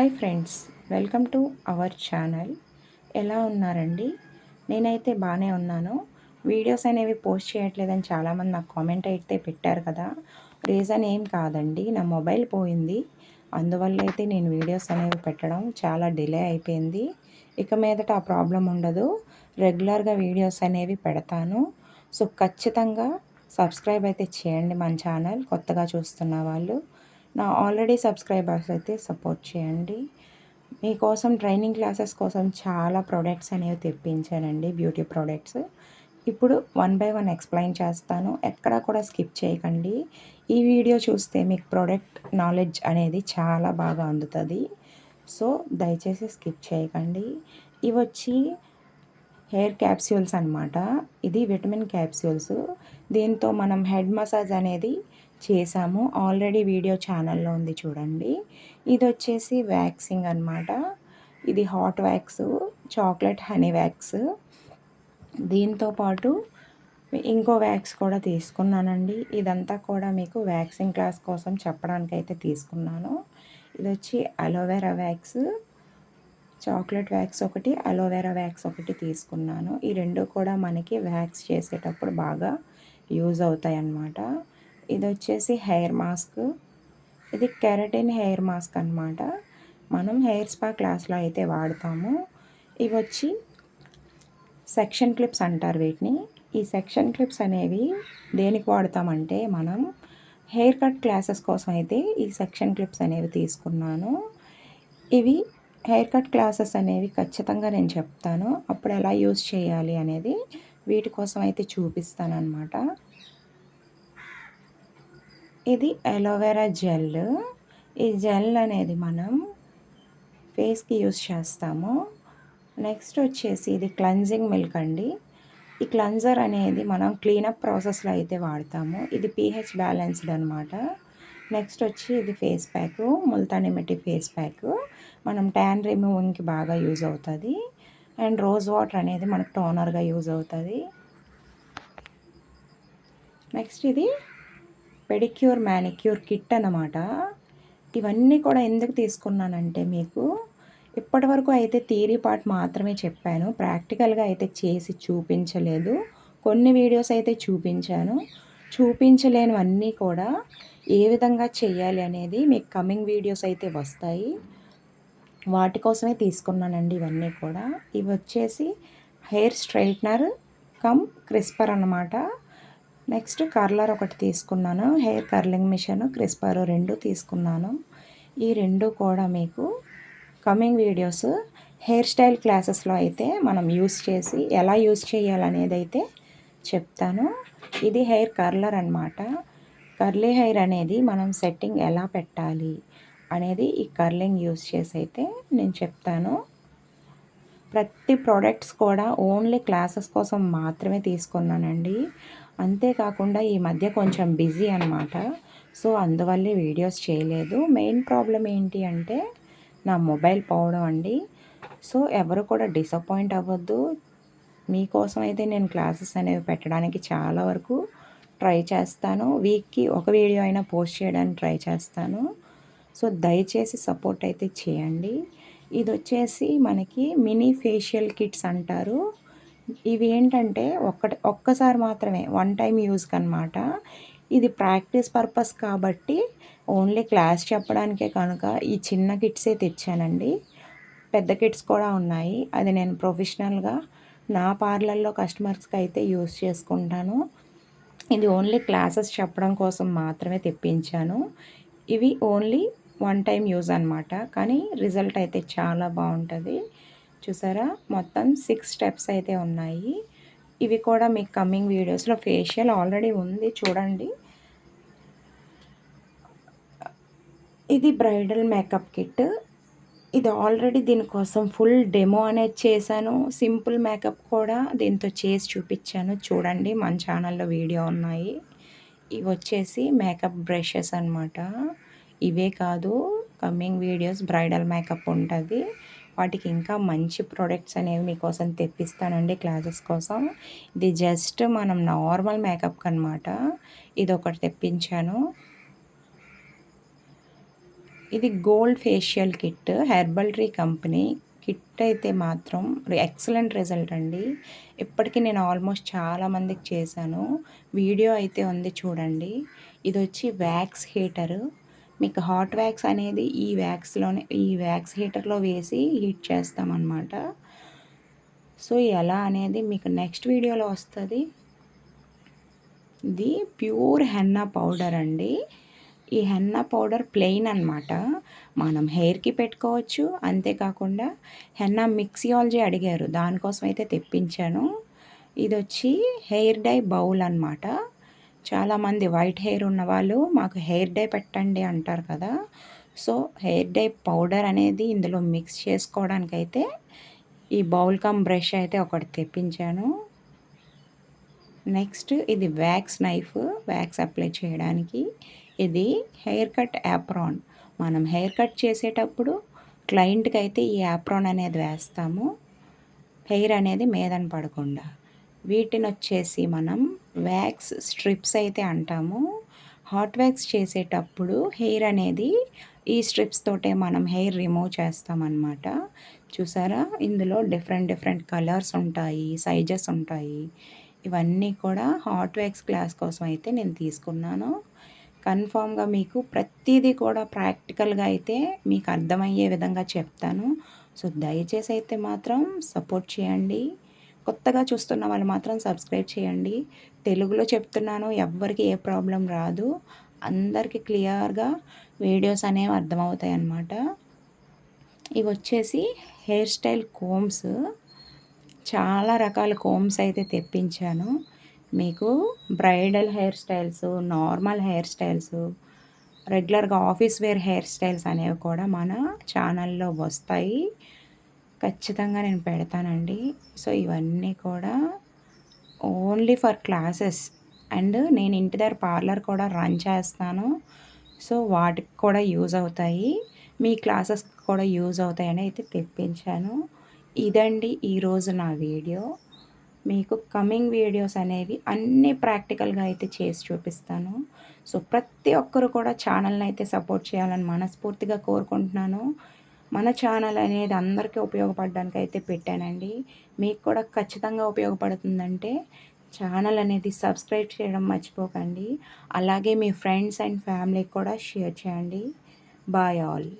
Hi friends welcome to our channel. ఎలా ఉన్నారండి? నేనైతే బాగానే ఉన్నాను. వీడియోస్ అనేవి పోస్ట్ చేయట్లేదని చాలామంది నాకు కామెంట్ అయితే పెట్టారు కదా. రీజన్ ఏం కాదండి నా మొబైల్ పోయింది. అందువల్ల అయితే నేను వీడియోస్ అనేవి పెట్టడం చాలా డిలే అయిపోయింది. ఇక మీదట ఆ ప్రాబ్లం ఉండదు. రెగ్యులర్గా వీడియోస్ అనేవి పెడతాను. సో ఖచ్చితంగా సబ్స్క్రైబ్ అయితే చేయండి మన ఛానల్ కొత్తగా చూస్తున్న వాళ్ళు. నా ఆల్రెడీ సబ్స్క్రైబర్స్ అయితే సపోర్ట్ చేయండి. మీకోసం ట్రైనింగ్ క్లాసెస్ కోసం చాలా ప్రోడక్ట్స్ అనేవి తెప్పించానండి బ్యూటీ ప్రోడక్ట్స్. ఇప్పుడు వన్ బై వన్ ఎక్స్ప్లెయిన్ చేస్తాను. ఎక్కడా కూడా స్కిప్ చేయకండి. ఈ వీడియో చూస్తే మీకు ప్రోడక్ట్ నాలెడ్జ్ అనేది చాలా బాగా అందుతుంది. సో దయచేసి స్కిప్ చేయకండి. ఇవి వచ్చి హెయిర్ క్యాప్స్యూల్స్ అనమాట ఇది విటమిన్ క్యాప్స్యూల్స్. దీంతో మనం హెడ్ మసాజ్ అనేది చేసాము. ఆల్రెడీ వీడియో ఛానల్లో ఉంది చూడండి. ఇది వచ్చేసి వ్యాక్సింగ్ అనమాట ఇది hot wax chocolate honey wax దీంతో పాటు ఇంకో వ్యాక్స్ కూడా తీసుకున్నానండి. ఇదంతా కూడా మీకు వ్యాక్సింగ్ క్లాస్ కోసం చెప్పడానికి అయితే తీసుకున్నాను. ఇది వచ్చి aloe vera wax chocolate wax ఒకటి అలోవెరా వ్యాక్స్ ఒకటి తీసుకున్నాను. ఈ రెండు కూడా మనకి వ్యాక్స్ చేసేటప్పుడు బాగా యూజ్ అవుతాయి అన్నమాట ఇది వచ్చేసి హెయిర్ మాస్క్. ఇది కెరటిన్ హెయిర్ మాస్క్ అనమాట మనం హెయిర్ స్పా క్లాస్లో అయితే వాడతాము. ఇవి వచ్చి సెక్షన్ క్లిప్స్ అంటారు వీటిని. ఈ సెక్షన్ క్లిప్స్ అనేవి దేనికి వాడతామంటే మనం హెయిర్ కట్ క్లాసెస్ కోసం అయితే ఈ సెక్షన్ క్లిప్స్ అనేవి తీసుకున్నాను. ఇవి హెయిర్ కట్ క్లాసెస్ అనేవి ఖచ్చితంగా నేను చెప్తాను. అప్పుడు ఎలా యూస్ చేయాలి అనేది వీటి కోసం అయితే చూపిస్తాను అనమాట ఇది అలోవెరా జెల్ ఈ జెల్ అనేది మనం ఫేస్కి యూస్ చేస్తాము. నెక్స్ట్ వచ్చేసి ఇది క్లెన్జింగ్ మిల్క్ అండి. ఈ క్లెన్జర్ అనేది మనం క్లీనప్ ప్రాసెస్లో అయితే వాడతాము. ఇది పీహెచ్ బ్యాలెన్స్డ్ అనమాట నెక్స్ట్ వచ్చి ఇది face pack multani mitti face pack మనం ట్యాన్ రిమూవింగ్కి బాగా యూజ్ అవుతుంది. అండ్ రోజ్ వాటర్ అనేది మనకు టోనర్గా యూజ్ అవుతుంది. నెక్స్ట్ ఇది పెడిక్యూర్ మ్యానిక్యూర్ కిట్ అనమాట ఇవన్నీ కూడా ఎందుకు తీసుకున్నానంటే మీకు ఇప్పటి వరకు అయితే థియరీ పార్ట్ మాత్రమే చెప్పాను. ప్రాక్టికల్గా అయితే చేసి చూపించలేదు. కొన్ని వీడియోస్ అయితే చూపించాను. చూపించలేనివన్నీ కూడా ఏ విధంగా చేయాలి అనేది మీకు కమింగ్ వీడియోస్ అయితే వస్తాయి. వాటి కోసమే తీసుకున్నానండి ఇవన్నీ కూడా. ఇవి వచ్చేసి హెయిర్ స్ట్రైట్నర్ కమ్ క్రిస్పర్ అనమాట నెక్స్ట్ కర్లర్ ఒకటి తీసుకున్నాను. హెయిర్ కర్లింగ్ మిషన్ క్రిస్పర్ రెండు తీసుకున్నాను. ఈ రెండు కూడా మీకు కమింగ్ వీడియోస్ హెయిర్ స్టైల్ క్లాసెస్లో అయితే మనం యూస్ చేసి ఎలా యూస్ చేయాలనేది అయితే చెప్తాను. ఇది హెయిర్ కర్లర్ అనమాట కర్లీ హెయిర్ అనేది మనం సెట్టింగ్ ఎలా పెట్టాలి అనేది ఈ కర్లింగ్ యూస్ చేసి అయితే నేను చెప్తాను. ప్రతి ప్రోడక్ట్స్ కూడా ఓన్లీ క్లాసెస్ కోసం మాత్రమే తీసుకున్నానండి. అంతేకాకుండా ఈ మధ్య కొంచెం బిజీ అనమాట సో అందువల్లే వీడియోస్ చేయలేదు. మెయిన్ ప్రాబ్లం ఏంటి అంటే నా మొబైల్ పోవడం అండి. సో ఎవరు కూడా డిసప్పాయింట్ అవ్వద్దు. మీకోసం అయితే నేను క్లాసెస్ అనేవి పెట్టడానికి చాలా వరకు ట్రై చేస్తాను. వీక్కి ఒక వీడియో అయినా పోస్ట్ చేయడానికి ట్రై చేస్తాను. సో దయచేసి సపోర్ట్ అయితే చేయండి. ఇది వచ్చేసి మనకి మినీ ఫేషియల్ కిట్స్ అంటారు. ఇవి ఏంటంటే ఒక్కటి ఒక్కసారి మాత్రమే వన్ టైం యూజ్కి అనమాట ఇది ప్రాక్టీస్ పర్పస్ కాబట్టి ఓన్లీ క్లాస్ చెప్పడానికే కనుక ఈ చిన్న కిట్సే తెచ్చానండి. పెద్ద కిట్స్ కూడా ఉన్నాయి. అది నేను ప్రొఫెషనల్గా నా పార్లర్లో కస్టమర్స్కి అయితే యూస్ చేసుకుంటాను. ఇది ఓన్లీ క్లాసెస్ చెప్పడం కోసం మాత్రమే తెప్పించాను. ఇవి ఓన్లీ వన్ టైం యూజ్ అనమాట కానీ రిజల్ట్ అయితే చాలా బాగుంటుంది. చూసారా? మొత్తం సిక్స్ స్టెప్స్ అయితే ఉన్నాయి. ఇవి కూడా మీకు కమింగ్ వీడియోస్లో ఫేషియల్ ఆల్రెడీ ఉంది చూడండి. ఇది బ్రైడల్ మేకప్ కిట్ ఇది ఆల్రెడీ దీనికోసం ఫుల్ డెమో అనేది చేశాను. సింపుల్ మేకప్ కూడా దీంతో చేసి చూపించాను. చూడండి మన ఛానల్లో వీడియో ఉన్నాయి. ఇవి వచ్చేసి మేకప్ బ్రషెస్ అనమాట ఇవే కాదు కమింగ్ వీడియోస్ బ్రైడల్ మేకప్ ఉంటుంది. వాటికి ఇంకా మంచి ప్రోడక్ట్స్ అనేవి మీకోసం తెప్పిస్తానండి క్లాసెస్ కోసం. ఇది జస్ట్ మనం నార్మల్ మేకప్ అనమాట ఇది ఒకటి తెప్పించాను. ఇది gold facial kit herbal tree company kit అయితే మాత్రం ఎక్సలెంట్ రిజల్ట్ అండి. ఇప్పటికీ నేను ఆల్మోస్ట్ చాలామందికి చేశాను. వీడియో అయితే ఉంది చూడండి. ఇది వచ్చి వ్యాక్స్ హీటరు మీకు హాట్ వ్యాక్స్ అనేది ఈ వ్యాక్స్లోనే ఈ వ్యాక్స్ హీటర్లో వేసి హీట్ చేస్తామన్నమాట. సో ఎలా అనేది మీకు నెక్స్ట్ వీడియోలో వస్తుంది. ఇది ప్యూర్ హెన్నా పౌడర్ అండి. ఈ హెన్నా పౌడర్ ప్లెయిన్ అనమాట మనం హెయిర్కి పెట్టుకోవచ్చు. అంతేకాకుండా హెన్నా మిక్సియాలజీ అడిగారు. దానికోసం అయితే తెప్పించాను. ఇది వచ్చి హెయిర్ డై బౌల్ అనమాట చాలామంది వైట్ హెయిర్ ఉన్నవాళ్ళు మాకు హెయిర్ డై పెట్టండి అంటారు కదా. సో హెయిర్ డై పౌడర్ అనేది ఇందులో మిక్స్ చేసుకోవడానికి అయితే ఈ బౌల్ కమ్ బ్రష్ అయితే ఒకటి తెప్పించాను. నెక్స్ట్ ఇది వ్యాక్స్ నైఫ్ వ్యాక్స్ అప్లై చేయడానికి. ఇది హెయిర్ కట్ యాప్రాన్. మనం హెయిర్ కట్ చేసేటప్పుడు క్లయింట్కి అయితే ఈ యాప్రాన్ అనేది వేస్తాము. హెయిర్ అనేది మీదన పడకుండా. వీటిని వచ్చేసి మనం వ్యాక్స్ స్ట్రిప్స్ అయితే అంటాము. హాట్ వ్యాక్స్ చేసేటప్పుడు హెయిర్ అనేది ఈ స్ట్రిప్స్ తోటే మనం హెయిర్ రిమూవ్ చేస్తామన్నమాట. చూసారా? ఇందులో డిఫరెంట్ డిఫరెంట్ కలర్స్ ఉంటాయి సైజెస్ ఉంటాయి. ఇవన్నీ కూడా హాట్ వ్యాక్స్ క్లాస్ కోసం అయితే నేను తీసుకున్నాను. కన్ఫామ్గా మీకు ప్రతిదీ కూడా ప్రాక్టికల్గా అయితే మీకు అర్థమయ్యే విధంగా చెప్తాను. సో దయచేసి అయితే మాత్రం సపోర్ట్ చేయండి. కొత్తగా చూస్తున్న వాళ్ళు మాత్రం సబ్స్క్రైబ్ చేయండి. తెలుగులో చెప్తున్నాను ఎవ్వరికి ఏ ప్రాబ్లం రాదు. అందరికీ క్లియర్గా వీడియోస్ అనేవి అర్థమవుతాయి అన్నమాట ఇవి వచ్చేసి హెయిర్ స్టైల్ కోమ్స్. చాలా రకాల కోమ్స్ అయితే తెప్పించాను. మీకు bridal hair styles normal hair styles రెగ్యులర్గా ఆఫీస్ వేర్ హెయిర్ స్టైల్స్ అనేవి కూడా మన ఛానల్లో వస్తాయి. ఖచ్చితంగా నేను పెడతానండి. సో ఇవన్నీ కూడా ఓన్లీ ఫర్ క్లాసెస్. అండ్ నేను ఇంటి దగ్గర పార్లర్ కూడా రన్ చేస్తాను. సో వాటికి కూడా యూజ్ అవుతాయి. మీ క్లాసెస్ కూడా యూజ్ అవుతాయని అయితే తెప్పించాను. ఇదండి ఈరోజు నా వీడియో. మీకు కమింగ్ వీడియోస్ అనేవి అన్నీ ప్రాక్టికల్గా అయితే చేసి చూపిస్తాను. సో ప్రతి ఒక్కరు కూడా ఛానల్ని అయితే సపోర్ట్ చేయాలని మనస్ఫూర్తిగా కోరుకుంటున్నాను. మన ఛానల్ అనేది అందరికీ ఉపయోగపడడానికి అయితే పెట్టానండి. మీకు కూడా ఖచ్చితంగా ఉపయోగపడుతుందంటే ఛానల్ అనేది సబ్స్క్రైబ్ చేయడం మర్చిపోకండి. అలాగే మీ ఫ్రెండ్స్ అండ్ ఫ్యామిలీకి కూడా షేర్ చేయండి. Bye all